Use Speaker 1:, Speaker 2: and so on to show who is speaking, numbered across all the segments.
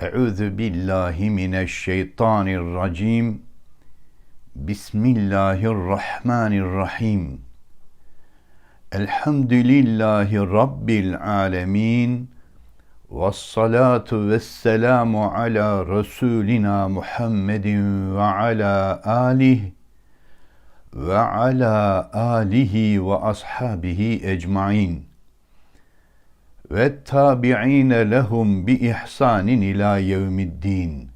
Speaker 1: Euzu billahi mineşşeytanirracim. Bismillahirrahmanirrahim. Elhamdülillahi Rabbil alemin. Vessalatu vesselamu ala Resulina Muhammedin ve ala alihi ve ala alihi ve ashabihi ecmain ve tabi'ine lehum bi ihsanin ila yevmiddin.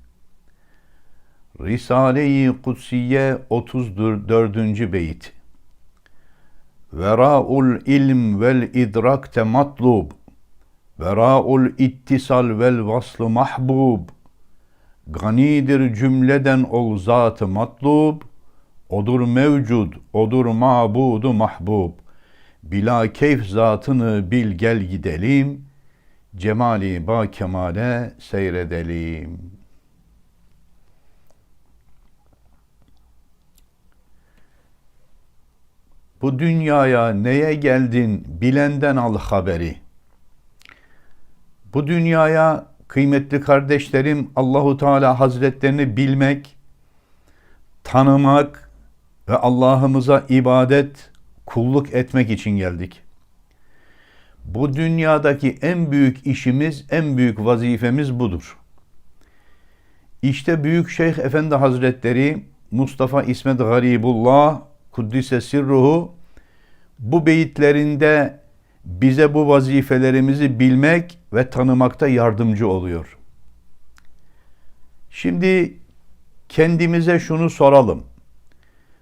Speaker 1: Risale-i Kutsiye 34. beyit. Vera'ul ilm vel idrak te matlub. Vera'ul ittisal vel vaslı mahbub. Ganidir cümleden ol zatı matlub. Odur mevcud, odur mabudu mahbub. Bila keyf zatını bil gel gidelim, cemali ba kemale seyredelim. Bu dünyaya neye geldin bilenden al haberi. Bu dünyaya kıymetli kardeşlerim Allahu Teala Hazretlerini bilmek, tanımak ve Allah'ımıza ibadet kulluk etmek için geldik. Bu dünyadaki en büyük işimiz, en büyük vazifemiz budur. İşte Büyük Şeyh Efendi Hazretleri Mustafa İsmet Garibullah Kuddise Sirruhu bu beyitlerinde bize bu vazifelerimizi bilmek ve tanımakta yardımcı oluyor. Şimdi kendimize şunu soralım.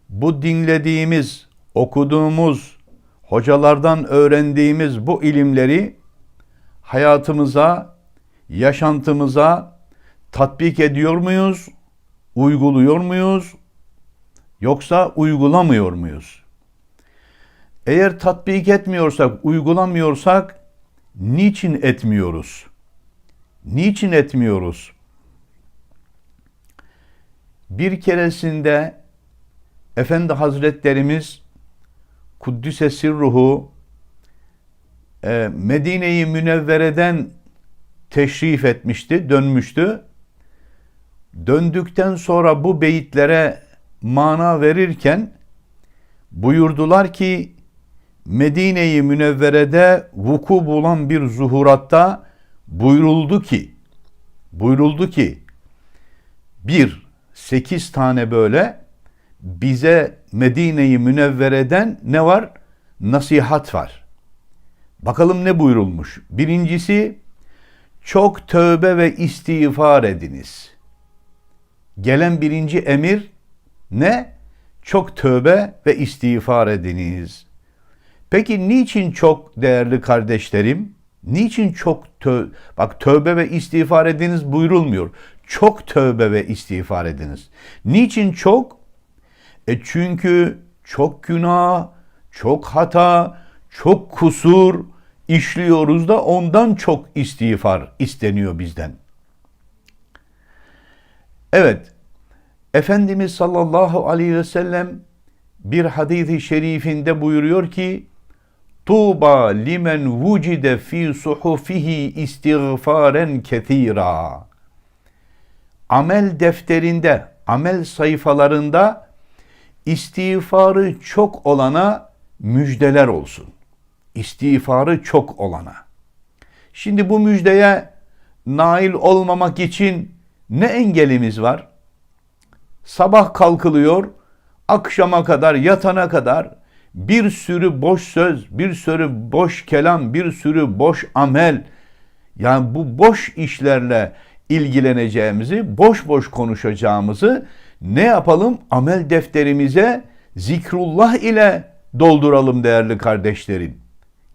Speaker 1: Bu dinlediğimiz okuduğumuz, hocalardan öğrendiğimiz bu ilimleri hayatımıza, yaşantımıza tatbik ediyor muyuz? Uyguluyor muyuz? Yoksa uygulamıyor muyuz? Eğer tatbik etmiyorsak, uygulamıyorsak niçin etmiyoruz? Niçin etmiyoruz? Bir keresinde Efendi Hazretlerimiz Kuddüse Sirruhu e, Medine-i Münevvere'den teşrif etmişti, dönmüştü. Döndükten sonra bu beyitlere mana verirken buyurdular ki Medine-i Münevvere'de vuku bulan bir zuhuratta buyuruldu ki buyuruldu ki bir sekiz tane böyle bize Medine-i Münevvere'den ne var? Nasihat var. Bakalım ne buyurulmuş? Birincisi çok tövbe ve istiğfar ediniz. Gelen birinci emir ne? Çok tövbe ve istiğfar ediniz. Peki niçin çok değerli kardeşlerim? Niçin çok tö bak tövbe ve istiğfar ediniz buyurulmuyor. Çok tövbe ve istiğfar ediniz. Niçin çok? E çünkü çok günah, çok hata, çok kusur işliyoruz da ondan çok istiğfar isteniyor bizden. Evet, Efendimiz sallallahu aleyhi ve sellem bir hadisi şerifinde buyuruyor ki Tuğba limen vucide fi suhufihi istiğfaren kethira. Amel defterinde, amel sayfalarında istiğfarı çok olana müjdeler olsun. İstiğfarı çok olana. Şimdi bu müjdeye nail olmamak için ne engelimiz var? Sabah kalkılıyor, akşama kadar, yatana kadar bir sürü boş söz, bir sürü boş kelam, bir sürü boş amel. Yani bu boş işlerle ilgileneceğimizi, boş boş konuşacağımızı ne yapalım? Amel defterimize zikrullah ile dolduralım değerli kardeşlerim.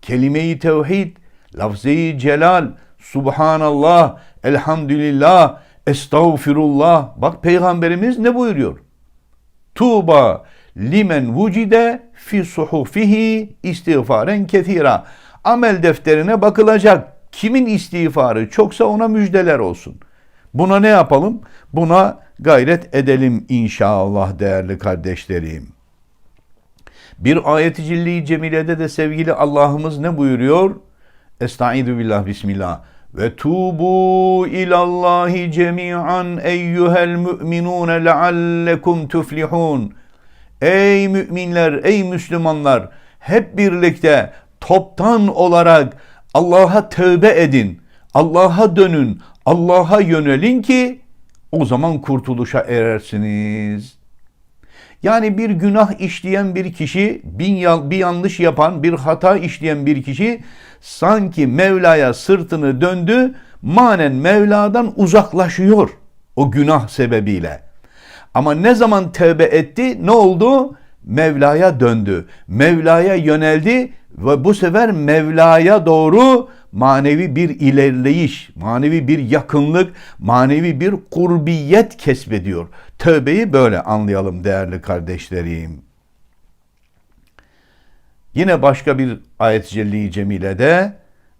Speaker 1: Kelime-i tevhid, lafze-i celal, subhanallah, elhamdülillah, estağfirullah. Bak peygamberimiz ne buyuruyor? Tuğba limen vucide fi suhufihi istiğfaren kethira. Amel defterine bakılacak. Kimin istiğfarı çoksa ona müjdeler olsun. Buna ne yapalım? Buna gayret edelim inşallah değerli kardeşlerim. Bir ayet-i cilli cemilede de sevgili Allah'ımız ne buyuruyor? Estaizu billah bismillah. ve tubu ilallahi cemi'an eyyuhel müminun leallekum tuflihun. Ey müminler, ey Müslümanlar hep birlikte toptan olarak Allah'a tövbe edin. Allah'a dönün. Allah'a yönelin ki o zaman kurtuluşa erersiniz. Yani bir günah işleyen bir kişi, bir yanlış yapan, bir hata işleyen bir kişi sanki Mevla'ya sırtını döndü, manen Mevla'dan uzaklaşıyor o günah sebebiyle. Ama ne zaman tevbe etti, ne oldu? Mevla'ya döndü. Mevla'ya yöneldi ve bu sefer Mevla'ya doğru manevi bir ilerleyiş, manevi bir yakınlık, manevi bir kurbiyet kesbediyor. Tövbeyi böyle anlayalım değerli kardeşlerim. Yine başka bir ayet-i celli cemilede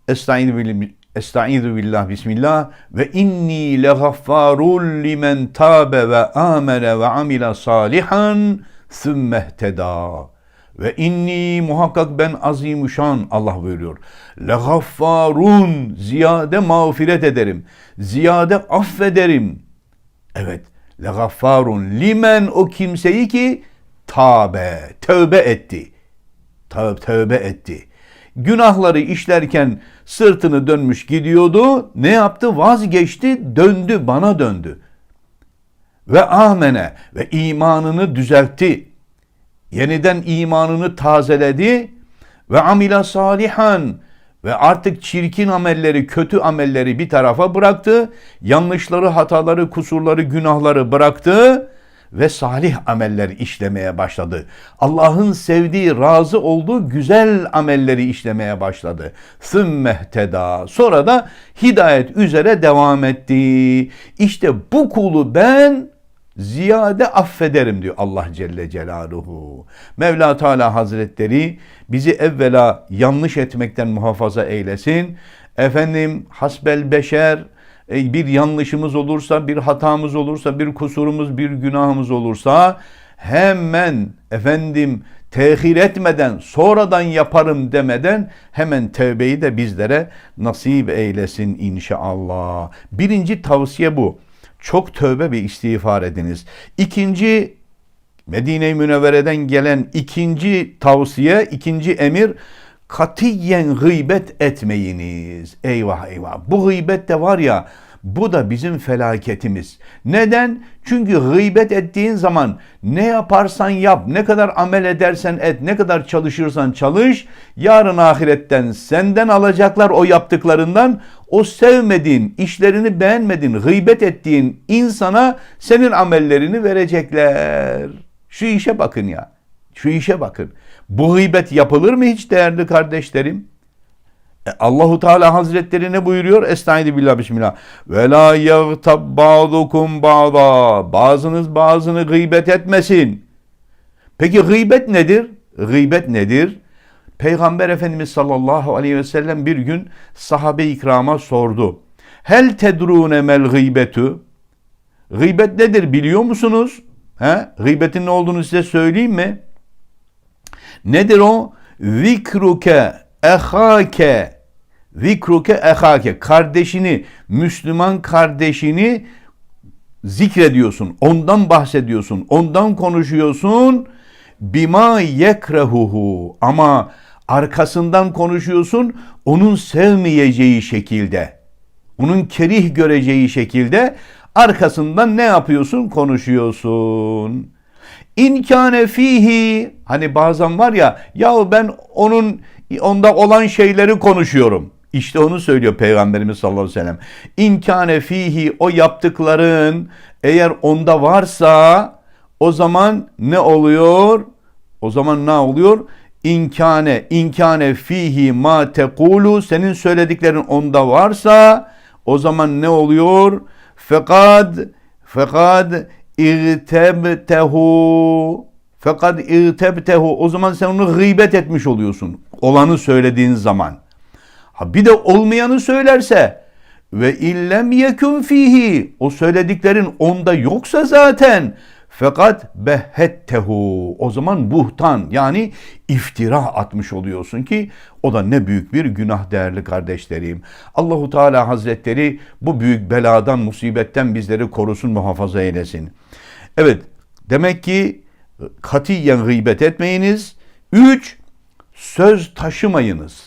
Speaker 1: Estaizu billah, bismillah ve inni legaffarul limen tabe ve amene ve amila salihan thummehteda. Ve inni muhakkak ben azimuşan Allah buyuruyor. Legaffarun ziyade mağfiret ederim. Ziyade affederim. Evet. Legaffarun limen o kimseyi ki tabe, tövbe etti. Tövbe, tövbe etti. Günahları işlerken sırtını dönmüş gidiyordu. Ne yaptı? Vazgeçti, döndü, bana döndü. Ve amene ve imanını düzeltti yeniden imanını tazeledi ve amila salihan ve artık çirkin amelleri, kötü amelleri bir tarafa bıraktı. Yanlışları, hataları, kusurları, günahları bıraktı ve salih ameller işlemeye başladı. Allah'ın sevdiği, razı olduğu güzel amelleri işlemeye başladı. Sümmehtada. Sonra da hidayet üzere devam etti. İşte bu kulu ben ziyade affederim diyor Allah Celle Celaluhu. Mevla Teala Hazretleri bizi evvela yanlış etmekten muhafaza eylesin. Efendim hasbel beşer bir yanlışımız olursa, bir hatamız olursa, bir kusurumuz, bir günahımız olursa hemen efendim tehir etmeden, sonradan yaparım demeden hemen tevbeyi de bizlere nasip eylesin inşallah. Birinci tavsiye bu çok tövbe ve istiğfar ediniz. İkinci Medine-i Münevvere'den gelen ikinci tavsiye, ikinci emir katiyen gıybet etmeyiniz. Eyvah eyvah. Bu gıybet de var ya bu da bizim felaketimiz. Neden? Çünkü gıybet ettiğin zaman ne yaparsan yap, ne kadar amel edersen et, ne kadar çalışırsan çalış, yarın ahiretten senden alacaklar o yaptıklarından, o sevmediğin, işlerini beğenmediğin, gıybet ettiğin insana senin amellerini verecekler. Şu işe bakın ya. Şu işe bakın. Bu gıybet yapılır mı hiç değerli kardeşlerim? E, Allahu Teala Hazretleri ne buyuruyor? Estaizu billah bismillah. Ve la yagtab ba'dukum ba'da. Bazınız bazını gıybet etmesin. Peki gıybet nedir? Gıybet nedir? Peygamber Efendimiz sallallahu aleyhi ve sellem bir gün sahabe ikrama sordu. Hel tedrune mel gıybetu? Gıybet nedir biliyor musunuz? He? Gıybetin ne olduğunu size söyleyeyim mi? Nedir o? Zikruke ehake Zikruke ehake kardeşini, Müslüman kardeşini zikrediyorsun. Ondan bahsediyorsun. Ondan konuşuyorsun. Bima yekrehuhu ama arkasından konuşuyorsun onun sevmeyeceği şekilde. Onun kerih göreceği şekilde arkasından ne yapıyorsun? Konuşuyorsun. İnkâne fihi hani bazen var ya ya ben onun onda olan şeyleri konuşuyorum. İşte onu söylüyor Peygamberimiz sallallahu aleyhi ve sellem. İnkâne fihi o yaptıkların eğer onda varsa o zaman ne oluyor? O zaman ne oluyor? İnkâne, inkâne fihi ma tekulu senin söylediklerin onda varsa o zaman ne oluyor? Fekad fekad irtebtehu fekad irtebtehu o zaman sen onu gıybet etmiş oluyorsun. Olanı söylediğin zaman. Ha bir de olmayanı söylerse ve illem yekun fihi o söylediklerin onda yoksa zaten fakat behettehu o zaman buhtan yani iftira atmış oluyorsun ki o da ne büyük bir günah değerli kardeşlerim. Allahu Teala Hazretleri bu büyük beladan musibetten bizleri korusun muhafaza eylesin. Evet demek ki katiyen gıybet etmeyiniz. Üç söz taşımayınız.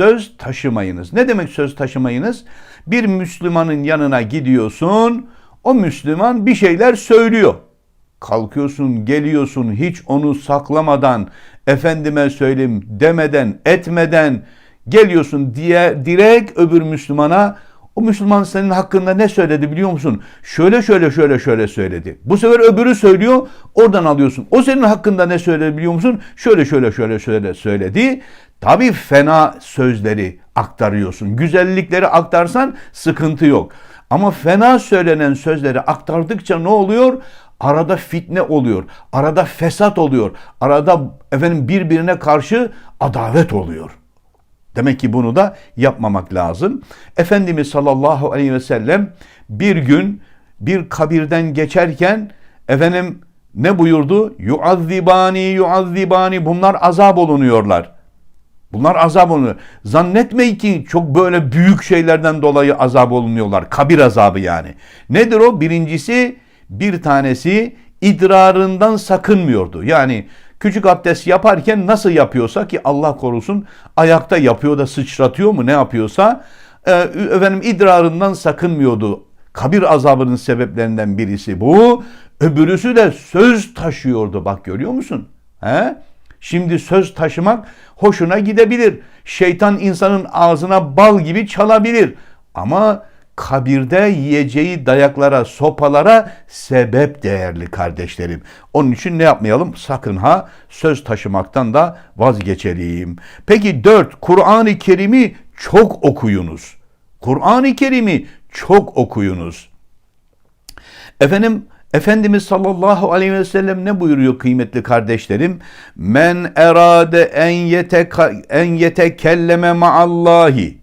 Speaker 1: Söz taşımayınız. Ne demek söz taşımayınız? Bir Müslümanın yanına gidiyorsun. O Müslüman bir şeyler söylüyor. Kalkıyorsun, geliyorsun hiç onu saklamadan, efendime söyleyeyim demeden, etmeden geliyorsun diye direkt öbür Müslümana o Müslüman senin hakkında ne söyledi biliyor musun? Şöyle şöyle şöyle şöyle söyledi. Bu sefer öbürü söylüyor, oradan alıyorsun. O senin hakkında ne söyledi biliyor musun? Şöyle şöyle şöyle şöyle söyledi. Tabii fena sözleri aktarıyorsun. Güzellikleri aktarsan sıkıntı yok. Ama fena söylenen sözleri aktardıkça ne oluyor? Arada fitne oluyor. Arada fesat oluyor. Arada efendim birbirine karşı adavet oluyor. Demek ki bunu da yapmamak lazım. Efendimiz sallallahu aleyhi ve sellem bir gün bir kabirden geçerken efendim ne buyurdu? Yuazzibani yuazzibani bunlar azap olunuyorlar. Bunlar azap olunuyor. Zannetmeyin ki çok böyle büyük şeylerden dolayı azap olunuyorlar. Kabir azabı yani. Nedir o? Birincisi bir tanesi idrarından sakınmıyordu. Yani küçük abdest yaparken nasıl yapıyorsa ki Allah korusun ayakta yapıyor da sıçratıyor mu ne yapıyorsa e, efendim idrarından sakınmıyordu. Kabir azabının sebeplerinden birisi bu. Öbürüsü de söz taşıyordu. Bak görüyor musun? He? Şimdi söz taşımak hoşuna gidebilir. Şeytan insanın ağzına bal gibi çalabilir. Ama kabirde yiyeceği dayaklara, sopalara sebep değerli kardeşlerim. Onun için ne yapmayalım? Sakın ha söz taşımaktan da vazgeçelim. Peki dört, Kur'an-ı Kerim'i çok okuyunuz. Kur'an-ı Kerim'i çok okuyunuz. Efendim Efendimiz sallallahu aleyhi ve sellem ne buyuruyor kıymetli kardeşlerim? Men erade en yete en yetekelleme ma'allahi.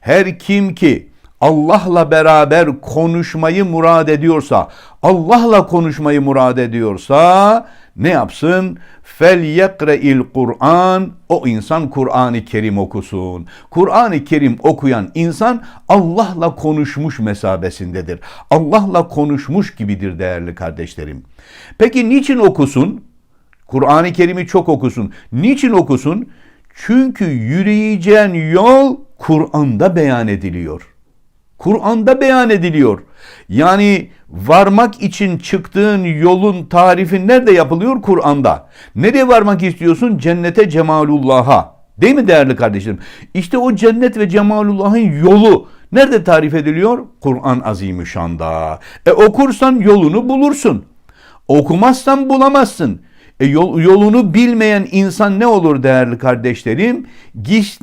Speaker 1: Her kim ki Allah'la beraber konuşmayı murad ediyorsa, Allah'la konuşmayı murad ediyorsa ne yapsın? Fel yekre'il Kur'an. O insan Kur'an-ı Kerim okusun. Kur'an-ı Kerim okuyan insan Allah'la konuşmuş mesabesindedir. Allah'la konuşmuş gibidir değerli kardeşlerim. Peki niçin okusun? Kur'an-ı Kerim'i çok okusun. Niçin okusun? Çünkü yürüyeceğin yol Kur'an'da beyan ediliyor. Kur'an'da beyan ediliyor. Yani varmak için çıktığın yolun tarifi nerede yapılıyor? Kur'an'da. Nereye varmak istiyorsun? Cennete cemalullah'a. Değil mi değerli kardeşlerim? İşte o cennet ve cemalullah'ın yolu nerede tarif ediliyor? Kur'an azimüşşanda. E okursan yolunu bulursun. Okumazsan bulamazsın. E yol, yolunu bilmeyen insan ne olur değerli kardeşlerim?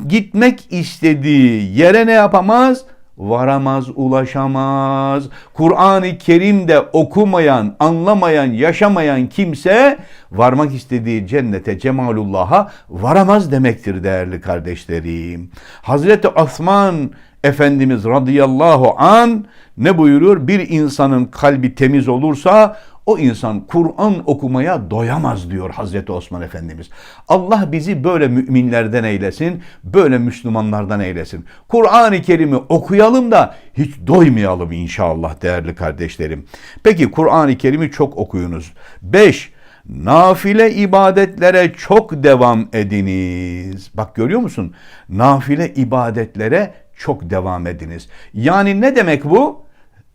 Speaker 1: Gitmek istediği yere ne yapamaz? Varamaz, ulaşamaz. Kur'an-ı Kerim'de okumayan, anlamayan, yaşamayan kimse varmak istediği cennete, cemalullah'a varamaz demektir değerli kardeşlerim. Hazreti Osman Efendimiz radıyallahu an ne buyuruyor? Bir insanın kalbi temiz olursa o insan Kur'an okumaya doyamaz diyor Hazreti Osman Efendimiz. Allah bizi böyle müminlerden eylesin, böyle Müslümanlardan eylesin. Kur'an-ı Kerim'i okuyalım da hiç doymayalım inşallah değerli kardeşlerim. Peki Kur'an-ı Kerim'i çok okuyunuz. 5. Nafile ibadetlere çok devam ediniz. Bak görüyor musun? Nafile ibadetlere çok devam ediniz. Yani ne demek bu?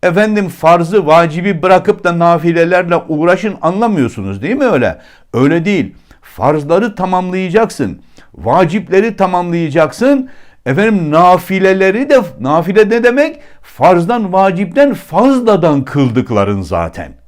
Speaker 1: Efendim farzı, vacibi bırakıp da nafilelerle uğraşın anlamıyorsunuz değil mi öyle? Öyle değil. Farzları tamamlayacaksın. Vacipleri tamamlayacaksın. Efendim nafileleri de nafile ne demek? Farzdan, vacipten fazladan kıldıkların zaten.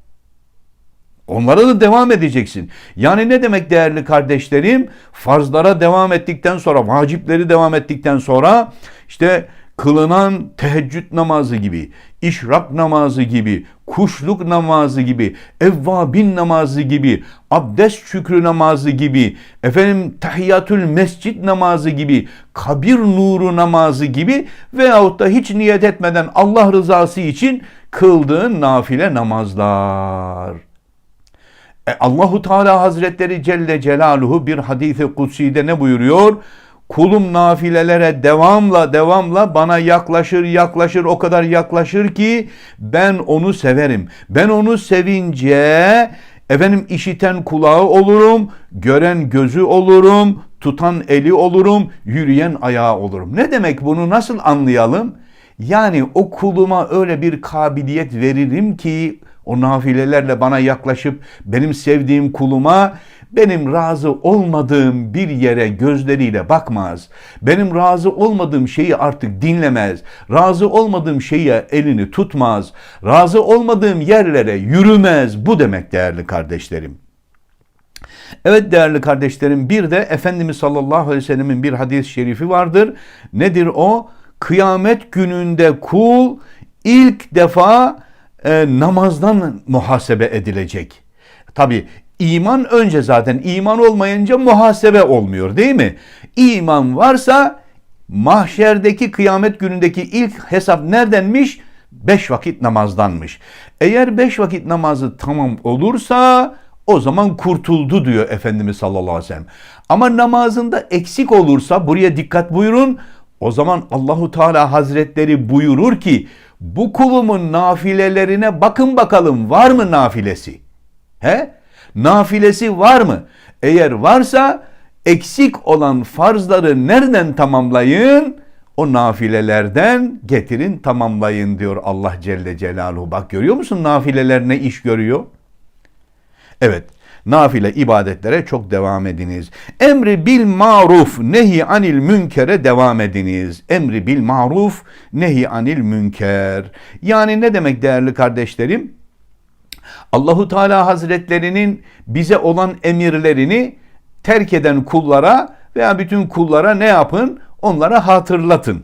Speaker 1: Onlara da devam edeceksin. Yani ne demek değerli kardeşlerim? Farzlara devam ettikten sonra, vacipleri devam ettikten sonra işte kılınan teheccüd namazı gibi, işrak namazı gibi, kuşluk namazı gibi, evvabin namazı gibi, abdest şükrü namazı gibi, efendim tahiyyatül mescid namazı gibi, kabir nuru namazı gibi veyahut da hiç niyet etmeden Allah rızası için kıldığın nafile namazlar. E, Allahu Teala Hazretleri Celle Celaluhu bir hadisi kutsi'de ne buyuruyor? Kulum nafilelere devamla devamla bana yaklaşır yaklaşır o kadar yaklaşır ki ben onu severim. Ben onu sevince efendim işiten kulağı olurum, gören gözü olurum, tutan eli olurum, yürüyen ayağı olurum. Ne demek bunu nasıl anlayalım? Yani o kuluma öyle bir kabiliyet veririm ki o nafilelerle bana yaklaşıp benim sevdiğim kuluma benim razı olmadığım bir yere gözleriyle bakmaz. Benim razı olmadığım şeyi artık dinlemez. Razı olmadığım şeye elini tutmaz. Razı olmadığım yerlere yürümez. Bu demek değerli kardeşlerim. Evet değerli kardeşlerim bir de Efendimiz sallallahu aleyhi ve sellemin bir hadis-i şerifi vardır. Nedir o? Kıyamet gününde kul ilk defa e, namazdan muhasebe edilecek. Tabi iman önce zaten iman olmayınca muhasebe olmuyor değil mi? İman varsa mahşerdeki kıyamet günündeki ilk hesap neredenmiş? Beş vakit namazdanmış. Eğer beş vakit namazı tamam olursa o zaman kurtuldu diyor Efendimiz sallallahu aleyhi ve sellem. Ama namazında eksik olursa buraya dikkat buyurun. O zaman Allahu Teala Hazretleri buyurur ki bu kulumun nafilelerine bakın bakalım var mı nafilesi? He? Nafilesi var mı? Eğer varsa eksik olan farzları nereden tamamlayın? O nafilelerden getirin tamamlayın diyor Allah Celle Celaluhu. Bak görüyor musun nafileler ne iş görüyor? Evet. Nafile ibadetlere çok devam ediniz. Emri bil maruf nehi anil münkere devam ediniz. Emri bil maruf nehi anil münker. Yani ne demek değerli kardeşlerim? Allahu Teala Hazretlerinin bize olan emirlerini terk eden kullara veya bütün kullara ne yapın? Onlara hatırlatın.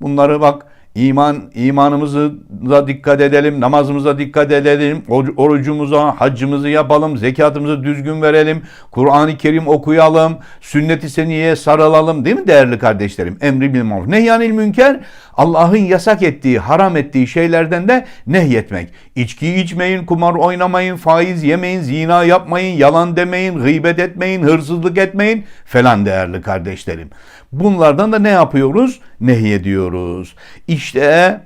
Speaker 1: Bunları bak İman, imanımıza dikkat edelim, namazımıza dikkat edelim, orucumuza, haccımızı yapalım, zekatımızı düzgün verelim, Kur'an-ı Kerim okuyalım, sünnet-i seniyeye sarılalım değil mi değerli kardeşlerim? Emri bil maruf. Nehyanil münker, Allah'ın yasak ettiği, haram ettiği şeylerden de nehyetmek. İçki içmeyin, kumar oynamayın, faiz yemeyin, zina yapmayın, yalan demeyin, gıybet etmeyin, hırsızlık etmeyin falan değerli kardeşlerim. Bunlardan da ne yapıyoruz? Nehyediyoruz. İşte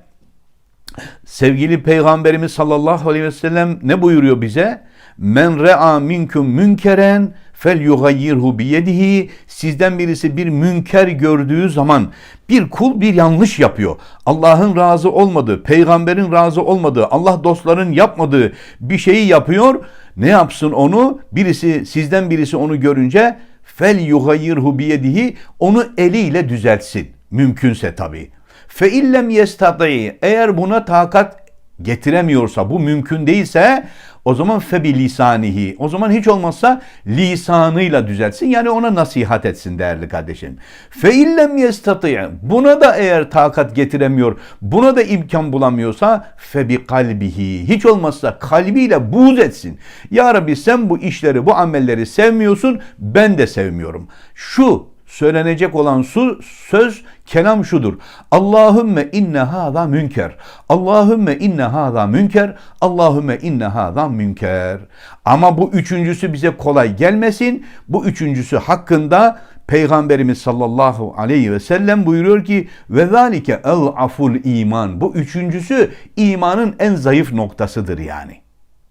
Speaker 1: sevgili Peygamberimiz sallallahu aleyhi ve sellem ne buyuruyor bize? Men re'a minkum münkeren fel yugayyirhu biyedihi sizden birisi bir münker gördüğü zaman bir kul bir yanlış yapıyor. Allah'ın razı olmadığı, peygamberin razı olmadığı, Allah dostların yapmadığı bir şeyi yapıyor. Ne yapsın onu? Birisi sizden birisi onu görünce fel yugayyirhu biyedihi onu eliyle düzeltsin. Mümkünse tabii. Fe illem yestati eğer buna takat getiremiyorsa bu mümkün değilse o zaman febi lisanihi o zaman hiç olmazsa lisanıyla düzeltsin yani ona nasihat etsin değerli kardeşim. Fe illem yestati buna da eğer takat getiremiyor buna da imkan bulamıyorsa febi kalbihi hiç olmazsa kalbiyle buğz etsin. Ya Rabbi sen bu işleri bu amelleri sevmiyorsun ben de sevmiyorum. Şu söylenecek olan su, söz kelam şudur. Allahümme inne hâzâ münker. Allahümme inne hâzâ münker. Allahümme inne hâzâ münker. Ama bu üçüncüsü bize kolay gelmesin. Bu üçüncüsü hakkında Peygamberimiz sallallahu aleyhi ve sellem buyuruyor ki ve zalike el aful iman. Bu üçüncüsü imanın en zayıf noktasıdır yani.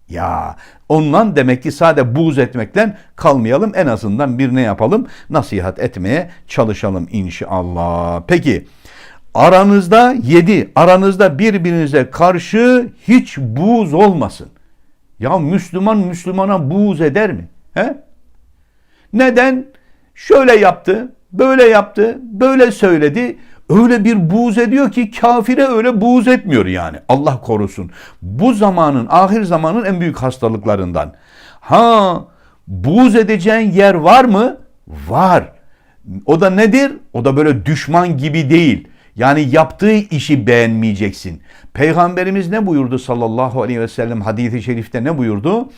Speaker 1: Ya ondan demek ki sade buğz etmekten kalmayalım. En azından bir ne yapalım? Nasihat etmeye çalışalım inşallah. Peki aranızda yedi, aranızda birbirinize karşı hiç buğz olmasın. Ya Müslüman Müslümana buğz eder mi? He? Neden? Şöyle yaptı, böyle yaptı, böyle söyledi öyle bir buğz ediyor ki kafire öyle buğz etmiyor yani. Allah korusun. Bu zamanın, ahir zamanın en büyük hastalıklarından. Ha, buğz edeceğin yer var mı? Var. O da nedir? O da böyle düşman gibi değil. Yani yaptığı işi beğenmeyeceksin. Peygamberimiz ne buyurdu sallallahu aleyhi ve sellem hadisi şerifte ne buyurdu?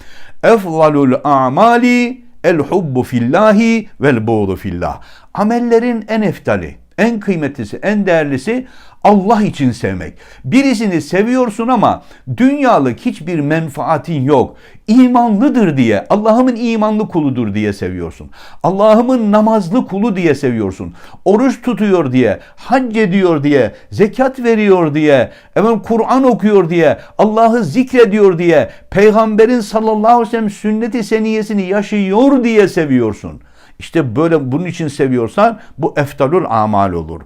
Speaker 1: Efzalul amali el hubbu fillahi vel buğdu fillah. Amellerin en eftali, En kıymetlisi, en değerlisi Allah için sevmek. Birisini seviyorsun ama dünyalık hiçbir menfaatin yok. İmanlıdır diye, Allah'ımın imanlı kuludur diye seviyorsun. Allah'ımın namazlı kulu diye seviyorsun. Oruç tutuyor diye, hac ediyor diye, zekat veriyor diye, efendim Kur'an okuyor diye, Allah'ı zikrediyor diye, peygamberin sallallahu aleyhi ve sellem sünneti seniyesini yaşıyor diye seviyorsun. İşte böyle bunun için seviyorsan bu eftalul amal olur.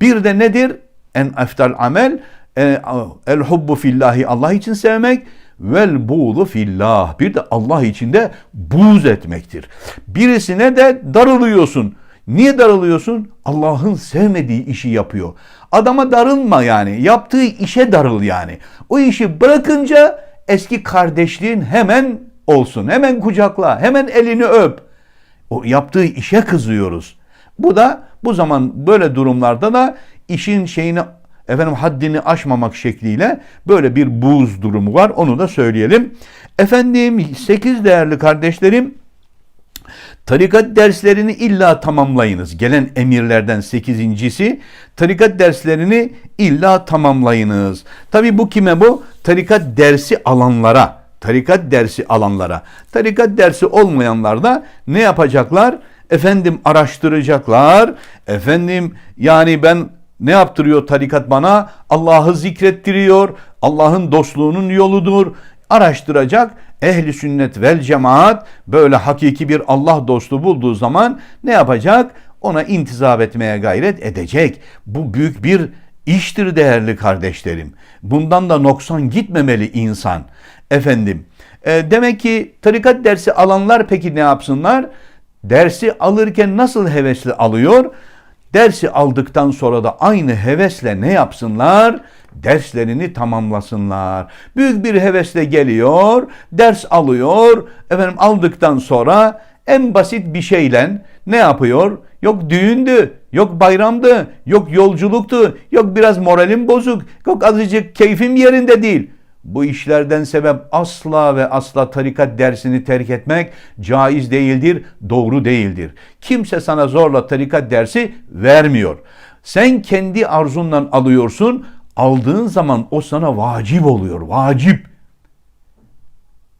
Speaker 1: Bir de nedir? En eftal amel e, el hubbu fillahi Allah için sevmek vel buğdu fillah. Bir de Allah için de buğz etmektir. Birisine de darılıyorsun. Niye darılıyorsun? Allah'ın sevmediği işi yapıyor. Adama darılma yani. Yaptığı işe darıl yani. O işi bırakınca eski kardeşliğin hemen olsun. Hemen kucakla. Hemen elini öp. O yaptığı işe kızıyoruz. Bu da bu zaman böyle durumlarda da işin şeyini efendim haddini aşmamak şekliyle böyle bir buz durumu var. Onu da söyleyelim. Efendim 8 değerli kardeşlerim Tarikat derslerini illa tamamlayınız. Gelen emirlerden sekizincisi tarikat derslerini illa tamamlayınız. Tabi bu kime bu? Tarikat dersi alanlara. Tarikat dersi alanlara. Tarikat dersi olmayanlar da ne yapacaklar? Efendim araştıracaklar. Efendim yani ben ne yaptırıyor tarikat bana? Allah'ı zikrettiriyor. Allah'ın dostluğunun yoludur. Araştıracak. Ehli sünnet vel cemaat böyle hakiki bir Allah dostu bulduğu zaman ne yapacak? Ona intizap etmeye gayret edecek. Bu büyük bir iştir değerli kardeşlerim. Bundan da noksan gitmemeli insan. Efendim e, demek ki tarikat dersi alanlar peki ne yapsınlar? Dersi alırken nasıl hevesli alıyor? Dersi aldıktan sonra da aynı hevesle ne yapsınlar? Derslerini tamamlasınlar. Büyük bir hevesle geliyor, ders alıyor. Efendim aldıktan sonra en basit bir şeyle ne yapıyor? Yok düğündü, yok bayramdı, yok yolculuktu, yok biraz moralim bozuk, yok azıcık keyfim yerinde değil. Bu işlerden sebep asla ve asla tarikat dersini terk etmek caiz değildir, doğru değildir. Kimse sana zorla tarikat dersi vermiyor. Sen kendi arzundan alıyorsun, aldığın zaman o sana vacip oluyor, vacip.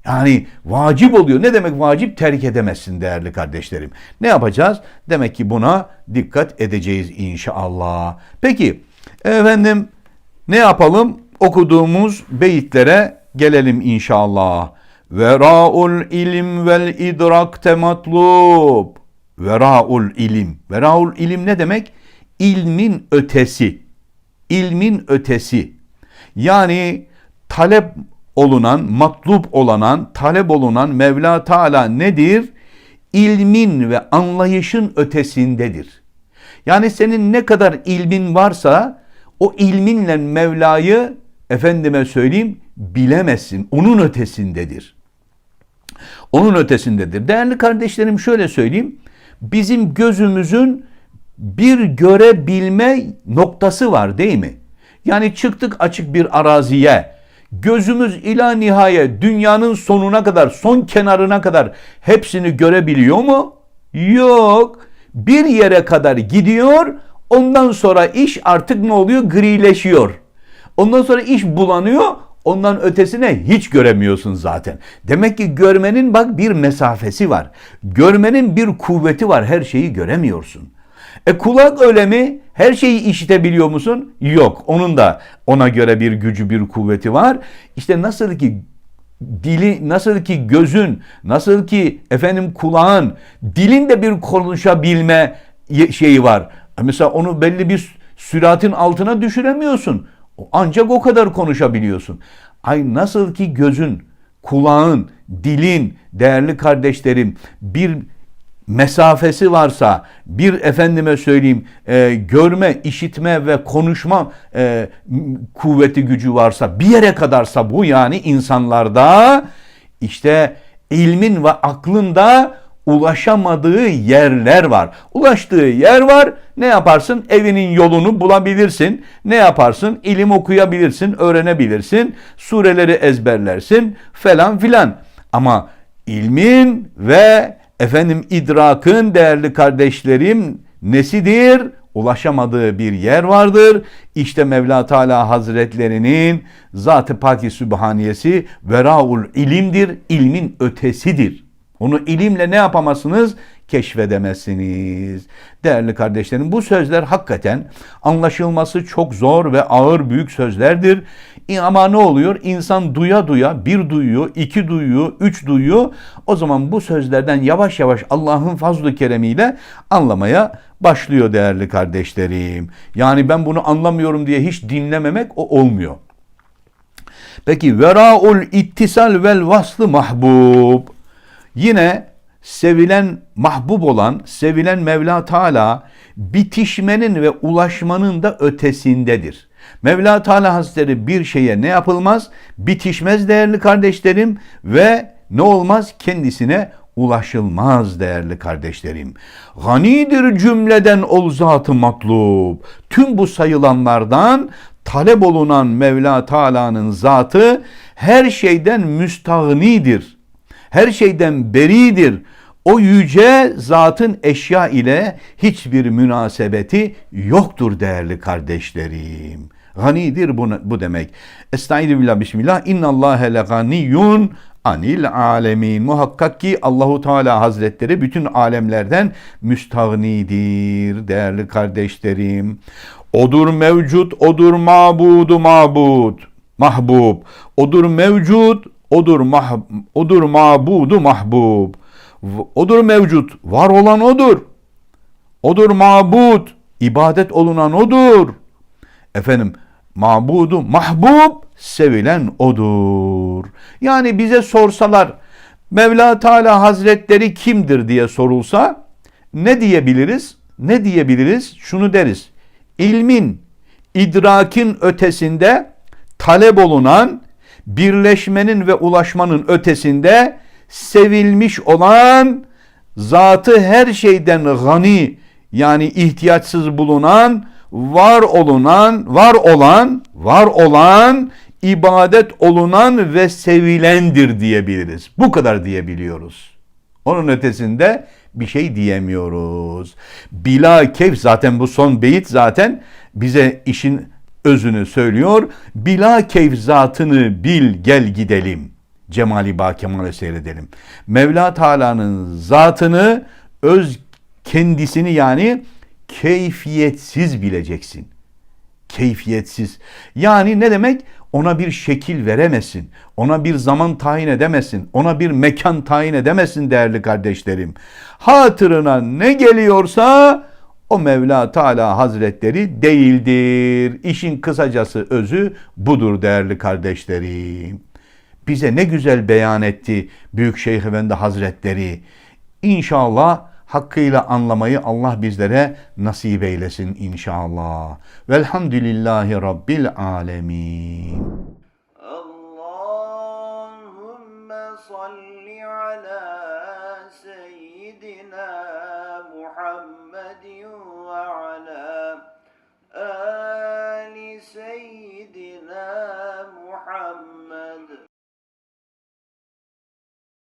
Speaker 1: Yani vacip oluyor. Ne demek vacip? Terk edemezsin değerli kardeşlerim. Ne yapacağız? Demek ki buna dikkat edeceğiz inşallah. Peki efendim ne yapalım? okuduğumuz beyitlere gelelim inşallah. Vera'ul ilim vel idrak tematlub. Vera'ul ilim. Vera'ul ilim ne demek? İlmin ötesi. İlmin ötesi. Yani talep olunan, matlup olanan, talep olunan Mevla Teala nedir? İlmin ve anlayışın ötesindedir. Yani senin ne kadar ilmin varsa o ilminle Mevla'yı efendime söyleyeyim bilemezsin. Onun ötesindedir. Onun ötesindedir. Değerli kardeşlerim şöyle söyleyeyim. Bizim gözümüzün bir görebilme noktası var değil mi? Yani çıktık açık bir araziye. Gözümüz ila nihayet dünyanın sonuna kadar, son kenarına kadar hepsini görebiliyor mu? Yok. Bir yere kadar gidiyor. Ondan sonra iş artık ne oluyor? Grileşiyor. Ondan sonra iş bulanıyor. Ondan ötesine hiç göremiyorsun zaten. Demek ki görmenin bak bir mesafesi var. Görmenin bir kuvveti var. Her şeyi göremiyorsun. E kulak öyle mi? Her şeyi işitebiliyor musun? Yok. Onun da ona göre bir gücü, bir kuvveti var. İşte nasıl ki dili, nasıl ki gözün, nasıl ki efendim kulağın, dilin de bir konuşabilme şeyi var. Mesela onu belli bir süratin altına düşüremiyorsun. Ancak o kadar konuşabiliyorsun. Ay nasıl ki gözün, kulağın, dilin, değerli kardeşlerim bir mesafesi varsa, bir efendime söyleyeyim e, görme, işitme ve konuşma e, kuvveti gücü varsa, bir yere kadarsa bu yani insanlarda işte ilmin ve aklın da ulaşamadığı yerler var. Ulaştığı yer var. Ne yaparsın? Evinin yolunu bulabilirsin. Ne yaparsın? İlim okuyabilirsin, öğrenebilirsin. Sureleri ezberlersin falan filan. Ama ilmin ve efendim idrakın değerli kardeşlerim nesidir? ulaşamadığı bir yer vardır. İşte Mevla Teala Hazretlerinin Zat-ı Paki Sübhaniyesi veraul ilimdir, ilmin ötesidir. Onu ilimle ne yapamazsınız? Keşfedemezsiniz. Değerli kardeşlerim bu sözler hakikaten anlaşılması çok zor ve ağır büyük sözlerdir. Ama ne oluyor? İnsan duya duya bir duyuyor, iki duyuyor, üç duyuyor. O zaman bu sözlerden yavaş yavaş Allah'ın fazl-ı keremiyle anlamaya başlıyor değerli kardeşlerim. Yani ben bunu anlamıyorum diye hiç dinlememek o olmuyor. Peki veraul ittisal vel vaslı mahbub. Yine sevilen mahbub olan, sevilen Mevla Teala bitişmenin ve ulaşmanın da ötesindedir. Mevla Teala Hazretleri bir şeye ne yapılmaz? Bitişmez değerli kardeşlerim ve ne olmaz? Kendisine ulaşılmaz değerli kardeşlerim. Ganidir cümleden ol zatı matlub. Tüm bu sayılanlardan talep olunan Mevla Teala'nın zatı her şeyden müstahnidir. Her şeyden beridir. O yüce zatın eşya ile hiçbir münasebeti yoktur değerli kardeşlerim. Ganidir bu, bu demek. Estaizu billah bismillah. İnnallâhe le ganiyyun anil alemin. Muhakkak ki Allahu Teala Hazretleri bütün alemlerden müstahnidir değerli kardeşlerim. Odur mevcut, odur mabudu mabud, mahbub. Odur mevcut, odur mah, odur mabudu mahbub. Odur mevcut, var olan odur. Odur mabud, ibadet olunan odur. Efendim, mabudu mahbub, sevilen odur. Yani bize sorsalar, Mevla Teala Hazretleri kimdir diye sorulsa, ne diyebiliriz? Ne diyebiliriz? Şunu deriz. İlmin, idrakin ötesinde talep olunan, birleşmenin ve ulaşmanın ötesinde sevilmiş olan, zatı her şeyden gani yani ihtiyaçsız bulunan, var olunan, var olan, var olan, ibadet olunan ve sevilendir diyebiliriz. Bu kadar diyebiliyoruz. Onun ötesinde bir şey diyemiyoruz. Bila keyf zaten bu son beyit zaten bize işin özünü söylüyor. Bila keyf zatını bil gel gidelim. Cemali Bakemal'e seyredelim. Mevla Teala'nın zatını öz kendisini yani keyfiyetsiz bileceksin. Keyfiyetsiz. Yani ne demek? Ona bir şekil veremezsin. Ona bir zaman tayin edemezsin. Ona bir mekan tayin edemezsin değerli kardeşlerim. Hatırına ne geliyorsa o Mevla Teala Hazretleri değildir. İşin kısacası özü budur değerli kardeşlerim. Bize ne güzel beyan etti Büyük Şeyh Efendi Hazretleri. İnşallah hakkıyla anlamayı Allah bizlere nasip eylesin inşallah. Velhamdülillahi Rabbil alemin.